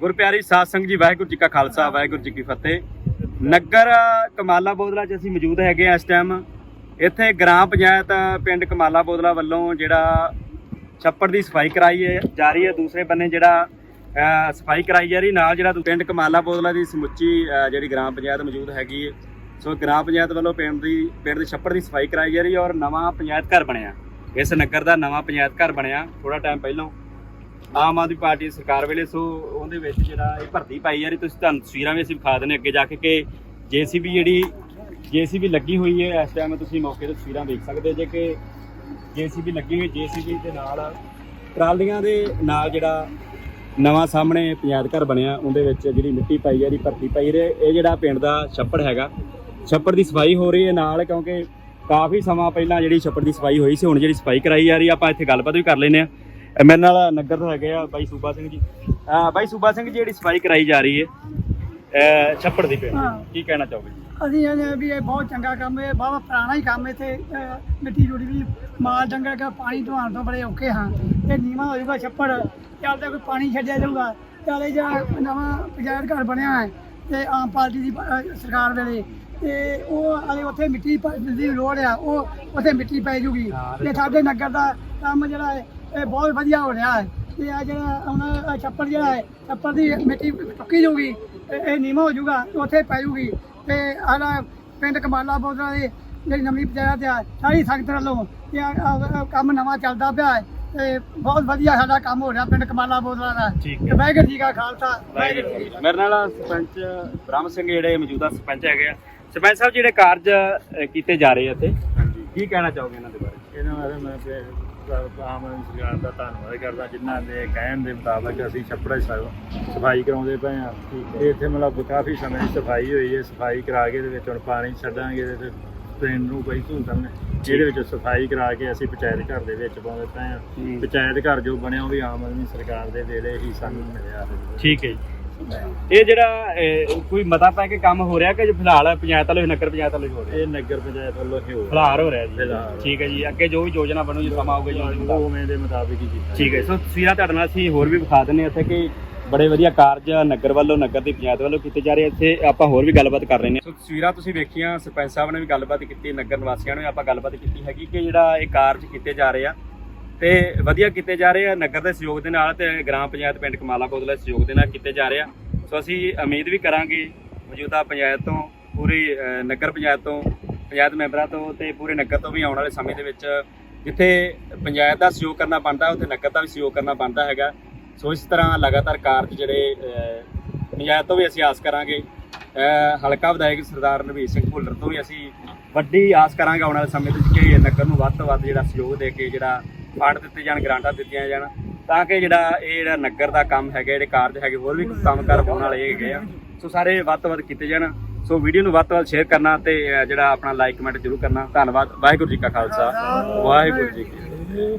ਗੁਰਪਿਆਰੀ ਸਾਧ ਸੰਗਤ ਜੀ, ਵਾਹਿਗੁਰੂ ਜੀ ਕਾ ਖਾਲਸਾ, ਵਾਹਿਗੁਰੂ ਜੀ ਕੀ ਫਤਿਹ। ਨਗਰ, ਕਮਾਲਾ ਬੋਦਲਾ 'ਚ ਅਸੀਂ ਮੌਜੂਦ ਹੈਗੇ ਆ ਇਸ ਟਾਈਮ ਇੱਥੇ ਗ੍ਰਾਮ ਪੰਚਾਇਤ, ਪਿੰਡ ਕਮਾਲਾ ਬੋਦਲਾ ਵੱਲੋਂ ਜਿਹੜਾ ਛੱਪੜ ਦੀ ਸਫ਼ਾਈ ਕਰਾਈ ਹੈ, ਜਾ ਰਹੀ ਹੈ। ਦੂਸਰੇ ਬੰਨੇ ਜਿਹੜਾ ਸਫ਼ਾਈ ਕਰਾਈ ਜਾ ਰਹੀ, ਨਾਲ ਜਿਹੜਾ ਪਿੰਡ ਕਮਾਲਾ ਬੋਦਲਾ ਦੀ ਸਮੁੱਚੀ ਜਿਹੜੀ ਗ੍ਰਾਮ ਪੰਚਾਇਤ ਮੌਜੂਦ ਹੈਗੀ ਹੈ। ਸੋ ਗ੍ਰਾਮ ਪੰਚਾਇਤ ਵੱਲੋਂ ਪਿੰਡ ਦੀ, ਪਿੰਡ ਦੇ ਛੱਪੜ ਦੀ ਸਫ਼ਾਈ ਕਰਾਈ ਜਾ ਰਹੀ ਹੈ ਔਰ ਨਵਾਂ ਪੰਚਾਇਤ ਘਰ ਬਣਿਆ। ਇਸ ਨਗਰ ਦਾ ਨਵਾਂ ਪੰਚਾਇਤ ਘਰ ਬਣਿਆ ਥੋੜਾ ਟਾਈਮ ਪਹਿਲਾਂ। ਆਮ ਆਦਮੀ ਪਾਰਟੀ ਸਰਕਾਰ ਵੇਲੇ, ਸੋ ਉਹਦੇ ਵਿੱਚ ਜਿਹੜਾ ਇਹ ਭਰਤੀ ਪਾਈ ਜਾ ਰਹੀ, ਤੁਸੀਂ ਤੁਹਾਨੂੰ ਤਸਵੀਰਾਂ ਵੀ ਅਸੀਂ ਵਿਖਾ ਦਿੰਦੇ ਅੱਗੇ ਜਾ ਕੇ ਕਿ ਜੀਸੀਬੀ ਜਿਹੜੀ ਜੀਸੀਬੀ ਲੱਗੀ ਹੋਈ ਹੈ, ਇਸ ਟਾਈਮ ਤੁਸੀਂ ਮੌਕੇ ਤੇ ਤਸਵੀਰਾਂ ਦੇਖ ਸਕਦੇ ਜੇ ਕਿ ਜੀਸੀਬੀ ਲੱਗੀ ਹੋਈ ਜੀਸੀਬੀ ਦੇ ਨਾਲ ਟਰਾਲੀਆਂ ਦੇ ਨਾਲ ਜਿਹੜਾ ਨਵਾਂ ਸਾਹਮਣੇ ਪੰਚਾਇਤ ਘਰ ਬਣਿਆ, ਉਹਦੇ ਵਿੱਚ ਜਿਹੜੀ ਮਿੱਟੀ ਪਾਈ ਜਾ ਰਹੀ, ਭਰਤੀ ਪਾਈ ਰਹੀ, ਇਹ ਜਿਹੜਾ ਪਿੰਡ ਦਾ ਛੱਪੜ ਹੈਗਾ, ਛੱਪੜ ਦੀ ਸਫ਼ਾਈ ਹੋ ਰਹੀ ਹੈ ਨਾਲ, ਕਿਉਂਕਿ ਕਾਫੀ ਸਮਾਂ ਪਹਿਲਾਂ ਜਿਹੜੀ ਛੱਪੜ ਦੀ ਸਫ਼ਾਈ ਹੋਈ ਸੀ, ਹੁਣ ਜਿਹੜੀ ਸਫ਼ਾਈ ਕਰਾਈ ਜਾ ਰਹੀ ਆ ਆਪਾਂ ਇੱਥੇ ਗੱਲਬਾਤ ਵੀ ਕਰ ਲੈਨੇ ਆ ਇਹ ਮੇਰੇ ਨਾਲ ਨਗਰ ਤੋਂ ਹੈਗੇ ਆ ਬਾਈ ਸੂਬਾ ਸਿੰਘ ਜੀ। ਅਹ ਬਾਈ ਸੂਬਾ ਸਿੰਘ ਜੀ ਜਿਹੜੀ ਸਫ਼ਾਈ ਕਰਾਈ ਜਾ ਰਹੀ ਹੈ ਅਹ ਛੱਪੜ ਦੀ ਹਾਂ। ਕੀ ਕਹਿਣਾ ਚਾਹੋਗੇ? ਜੀ ਅਸੀਂ ਇਹ ਵੀ ਇਹ ਬਹੁਤ ਚੰਗਾ ਕੰਮ ਹੈ ਬਹੁਤ ਪੁਰਾਣਾ ਹੀ ਕੰਮ ਹੈ ਤੇ ਅਹ, ਮਿੱਟੀ ਜੁੜੀ ਵੀ ਮਾਲ ਡੰਗਰ ਦਾ ਪਾਣੀ ਧਵਾਉਣ ਤੋਂ ਬੜੇ ਔਖੇ ਹਾਂ। ਇਹ ਨੀਵਾਂ ਹੋ ਜਾਊਗਾ ਛੱਪੜ। ਚੱਲ ਤੇ ਕੋਈ ਪਾਣੀ ਛੱਡਿਆ ਜਾਊਗਾ। ਚੱਲ ਜਿਹੜਾ ਨਵਾਂ ਪੰਚਾਇਤ ਘਰ ਬਣਿਆ ਹੈ ਤੇ ਆਮ ਪਾਰਟੀ ਦੀ ਅਹ, ਸਰਕਾਰ ਵੇਲੇ ਤੇ ਉਹ ਅਲੇ ਉੱਥੇ ਮਿੱਟੀ ਪ- ਦੀ ਲੋੜ ਆ ਉਹ ਉੱਥੇ ਮਿੱਟੀ ਪੈ ਜੂਗੀ। ਤੇ ਸਾਡੇ ਨਗਰ ਦਾ ਕੰਮ ਜਿਹੜਾ ਹੈ ਇਹ ਬਹੁਤ ਵਧੀਆ ਹੋ ਰਿਹਾ ਹੈ। ਤੇ ਆ ਜਿਹੜਾ ਹੁਣ ਛੱਪੜ ਜਿਹੜਾ ਹੈ ਛੱਪੜ ਦੀ ਮਿੱਟੀ ਚੁੱਕੀ ਜਾਊਗੀ ਇਹ ਇਹ ਨੀਵਾਂ ਹੋ ਜਾਊਗਾ ਉੱਥੇ ਪੈ ਜੂਗੀ ਤੇ ਆਲਾ ਪਿੰਡ ਕਮਾਲਾ ਬੋਦਰਾ ਦੇ ਜਿਹੜੀ ਨਵੀਂ ਪੰਚਾਇਤ ਆ ਸਾਰੀ ਸੰਗਤ ਵੱਲੋਂ ਇਹ ਕੰਮ ਨਵਾਂ ਚੱਲਦਾ ਪਿਆ ਹੈ। ਤੇ ਬਹੁਤ ਵਧੀਆ ਸਾਡਾ ਕੰਮ ਹੋ ਰਿਹਾ ਪਿੰਡ ਕਮਾਲਾ ਬੋਦਰਾ ਦਾ ਠੀਕ ਹੈ। ਤੇ ਵਾਹਿਗੁਰੂ ਜੀ ਕਾ ਖਾਲਸਾ। ਵਾਹਿਗੁਰੂ ਜੀ। ਮੇਰੇ ਨਾਲ ਸਰਪੰਚ ਬ੍ਰਹਮ ਸਿੰਘ ਜਿਹੜੇ ਮੌਜੂਦਾ ਸਰਪੰਚ ਹੈਗੇ ਆ। ਸਰਪੰਚ ਸਾਹਿਬ ਜਿਹੜੇ ਕਾਰਜ ਕੀਤੇ ਜਾ ਰਹੇ ਆ ਇੱਥੇ ਹਾਂਜੀ। ਕੀ ਕਹਿਣਾ ਚਾਹੋਗੇ ਇਹਨਾਂ ਦੇ ਬਾਰੇ? ਇਹਨਾਂ ਬਾਰੇ ਮੈਂ ਤੇ ਆਮ ਆਦਮੀ ਸਰਕਾਰ ਦਾ ਧੰਨਵਾਦ ਕਰਦਾ ਜਿਨ੍ਹਾਂ ਦੇ ਕਹਿਣ ਦੇ ਮੁਤਾਬਕ ਅਸੀਂ ਛੱਪੜਾ ਹੀ ਸਫ਼ਾਈ ਕਰਾਉਂਦੇ ਪਏ ਆ ਤੇ ਇੱਥੇ ਮਤਲਬ ਕਾਫੀ ਸਮੇਂ ਦੀ ਸਫ਼ਾਈ ਹੋਈ ਹੈ ਸਫ਼ਾਈ ਕਰਾ ਕੇ ਦੇ ਵਿੱਚ ਹੁਣ ਪਾਣੀ ਛੱਡਾਂਗੇ ਇਹਦੇ ਤੇ ਪਿੰਡ ਨੂੰ ਕੋਈ ਧੂੰਦਣ ਜਿਹਦੇ ਵਿੱਚ ਸਫ਼ਾਈ ਕਰਾ ਕੇ ਅਸੀਂ ਪੰਚਾਇਤ ਘਰ ਦੇ ਵਿੱਚ ਪਾਉਂਦੇ ਪਏ ਆ ਪੰਚਾਇਤ ਘਰ ਜੋ ਬਣਿਆ ਉਹ ਵੀ ਆਮ ਆਦਮੀ ਸਰਕਾਰ ਦੇ ਵੇਲੇ ਹੀ ਸਾਨੂੰ ਮਿਲਿਆ ਠੀਕ ਹੈ ਜੀ। ਇਹ ਜਿਹੜਾ ਅਹ, ਕੋਈ ਮਤਾ ਪੈ ਕੇ ਕੰਮ ਹੋ ਰਿਹਾ ਕਿ ਜੋ ਫਿਲਹਾਲ ਪੰਚਾਇਤ ਵੱਲੋਂ ਨਗਰ ਪੰਚਾਇਤ ਵੱਲੋਂ ਹੀ ਹੋ ਰਿਹਾ? ਇਹ ਨਗਰ ਪੰਚਾਇਤ ਵੱਲੋਂ ਹੀ ਹੋ ਰਿਹਾ। ਫਿਲਹਾਲ ਹੋ ਰਿਹਾ ਜੀ। ਫਿਲਹਾਲ। ਠੀਕ ਹੈ ਜੀ। ਅੱਗੇ ਜੋ ਵੀ ਯੋਜਨਾ ਬਣੂ ਜੀ ਸਮਾਂ ਆਊਗਾ ਜੀ ਉਹ। ਉਵੇਂ ਦੇ ਮੁਤਾਬਿਕ ਹੀ ਕੀਤਾ ਠੀਕ ਹੈ। ਸੋ ਤਸਵੀਰਾਂ ਤੁਹਾਡੇ ਨਾਲ ਅਸੀਂ ਹੋਰ ਵੀ ਵਿਖਾ ਦਿੰਦੇ ਹਾਂ ਇੱਥੇ ਕਿ ਬੜੇ ਵਧੀਆ ਕਾਰਜ ਨਗਰ ਵੱਲੋਂ ਨਗਰ ਦੀ ਪੰਚਾਇਤ ਵੱਲੋਂ ਕੀਤੇ ਜਾ ਰਹੇ ਇੱਥੇ ਆਪਾਂ ਹੋਰ ਵੀ ਗੱਲਬਾਤ ਕਰ ਰਹੇ ਨੇ ਸੋ ਤਸਵੀਰਾਂ ਤੁਸੀਂ ਵੇਖੀਆਂ ਸਰਪੰਚ ਸਾਹਿਬ ਨੇ ਵੀ ਗੱਲਬਾਤ ਕੀਤੀ ਨਗਰ ਨਿਵਾਸੀਆਂ ਨੇ ਵੀ ਆਪਾਂ ਗੱਲਬਾਤ ਕੀਤੀ ਹੈਗੀ ਕਿ ਜਿਹੜਾ ਇਹ ਕਾਰਜ ਕੀਤੇ ਜਾ ਰਹੇ ਆ। ਤੇ ਵਧੀਆ ਕੀਤੇ ਜਾ ਰਹੇ ਆ, ਨਗਰ ਦੇ ਸਹਿਯੋਗ ਦੇ ਨਾਲ ਤੇ ਗ੍ਰਾਮ ਪੰਚਾਇਤ ਪਿੰਡ ਕਮਾਲਾ ਕੋਦਲਾ ਦੇ ਸਹਿਯੋਗ ਦੇ ਨਾਲ ਕੀਤੇ ਜਾ ਰਹੇ ਆ। ਸੋ ਅਸੀਂ ਉਮੀਦ ਵੀ ਕਰਾਂਗੇ ਮੌਜੂਦਾ ਪੰਚਾਇਤ ਤੋਂ, ਪੂਰੀ ਨਗਰ ਪੰਚਾਇਤ ਤੋਂ, ਪੰਚਾਇਤ ਮੈਂਬਰਾਂ ਤੋਂ ਤੇ ਪੂਰੇ ਨਗਰ ਤੋਂ ਵੀ ਆਉਣ ਵਾਲੇ ਸਮੇਂ ਦੇ ਵਿੱਚ ਜਿੱਥੇ ਪੰਚਾਇਤ ਦਾ ਸਹਿਯੋਗ ਕਰਨਾ ਬਣਦਾ, ਉੱਥੇ ਨਗਰ ਦਾ ਵੀ ਸਹਿਯੋਗ ਕਰਨਾ ਬਣਦਾ ਹੈਗਾ। ਸੋ ਇਸ ਤਰ੍ਹਾਂ ਲਗਾਤਾਰ ਕਾਰਜ ਜਿਹੜੇ ਪੰਚਾਇਤ ਤੋਂ ਵੀ ਅਸੀਂ ਆਸ ਕਰਾਂਗੇ। ਹਲਕਾ ਵਿਧਾਇਕ ਸਰਦਾਰ ਨਵੀਰ ਸਿੰਘ ਭੁੱਲਰ ਤੋਂ ਵੀ ਅਸੀਂ ਵੱਡੀ ਆਸ ਕਰਾਂਗੇ ਆਉਣ ਵਾਲੇ ਸਮੇਂ ਦੇ ਵਿੱਚ ਕਿ ਨਗਰ ਨੂੰ ਵੱਧ ਤੋਂ ਵੱਧ ਜਿਹੜਾ ਸਹਿਯੋਗ ਦੇ ਕੇ ਜਿਹੜਾ ਫੰਡ ਦਿੱਤੇ ਜਾਣ, ਗ੍ਰਾਂਟਾਂ ਦਿੱਤੀਆਂ ਜਾਣ, ਤਾਂ ਕਿ ਜਿਹੜਾ ਇਹ ਜਿਹੜਾ ਨਗਰ ਦਾ ਕੰਮ ਹੈਗਾ, ਜਿਹੜੇ ਕਾਰਜ ਹੈਗੇ, ਹੋਰ ਵੀ ਕੰਮਕਾਰ ਹੋਣ ਵਾਲੇ ਹੈਗੇ ਆ। ਸੋ ਸਾਰੇ ਵੱਧ ਤੋਂ ਵੱਧ ਕੀਤੇ ਜਾਣ। ਸੋ ਵੀਡੀਓ ਨੂੰ ਵੱਧ ਤੋਂ ਵੱਧ ਸ਼ੇਅਰ ਕਰਨਾ ਤੇ ਜਿਹੜਾ ਆਪਣਾ ਲਾਈਕ ਕਮੈਂਟ ਜ਼ਰੂਰ ਕਰਨਾ। ਧੰਨਵਾਦ। ਵਾਹਿਗੁਰੂ ਜੀ ਕਾ ਖਾਲਸਾ। ਵਾਹਿਗੁਰੂ ਜੀ ਕੀ ਫਤਿਹ।